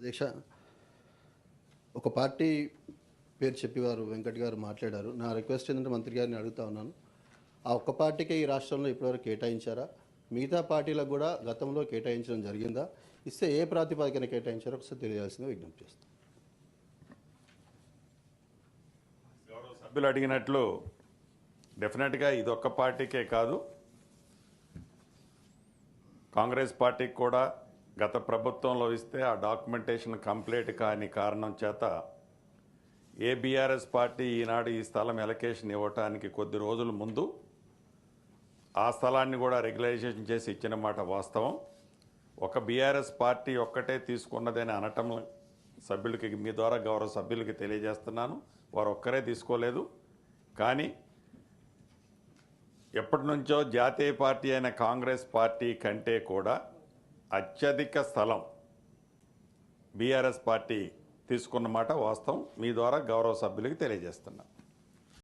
అధ్యక్ష ఒక పార్టీ పేరు చెప్పేవారు వెంకట్ గారు మాట్లాడారు. నా రిక్వెస్ట్ ఏంటంటే మంత్రి గారిని అడుగుతా ఉన్నాను. ఆ ఒక్క పార్టీకే ఈ రాష్ట్రంలో ఇప్పటివరకు కేటాయించారా? మిగతా పార్టీలకు కూడా గతంలో కేటాయించడం జరిగిందా? ఇస్తే ఏ ప్రాతిపదికన కేటాయించారో ఒకసారి తెలియాల్సిందిగా విజ్ఞప్తి చేస్తాను సభ్యులు అడిగినట్లు డెఫినెట్గా ఇది ఒక్క పార్టీకే కాదు. కాంగ్రెస్ పార్టీకి కూడా గత ప్రభుత్వంలో ఇస్తే ఆ డాక్యుమెంటేషన్ కంప్లీట్ కాని కారణం చేత ఏ బీఆర్ఎస్ పార్టీ ఈనాడు ఈ స్థలం ఎలకేషన్ ఇవ్వటానికి కొద్ది రోజుల ముందు ఆ స్థలాన్ని కూడా రెగ్యులైజేషన్ చేసి ఇచ్చిన మాట వాస్తవం. ఒక బీఆర్ఎస్ పార్టీ ఒక్కటే తీసుకున్నదని అనటం సభ్యులకి మీ ద్వారా గౌరవ సభ్యులకి తెలియజేస్తున్నాను. వారు ఒక్కరే తీసుకోలేదు. కానీ ఎప్పటి నుంచో జాతీయ పార్టీ అయిన కాంగ్రెస్ పార్టీ కంటే కూడా అత్యధిక స్థలం బీఆర్ఎస్ పార్టీ తీసుకున్న మాట వాస్తవం. మీ ద్వారా గౌరవ సభ్యులకి తెలియజేస్తున్నాను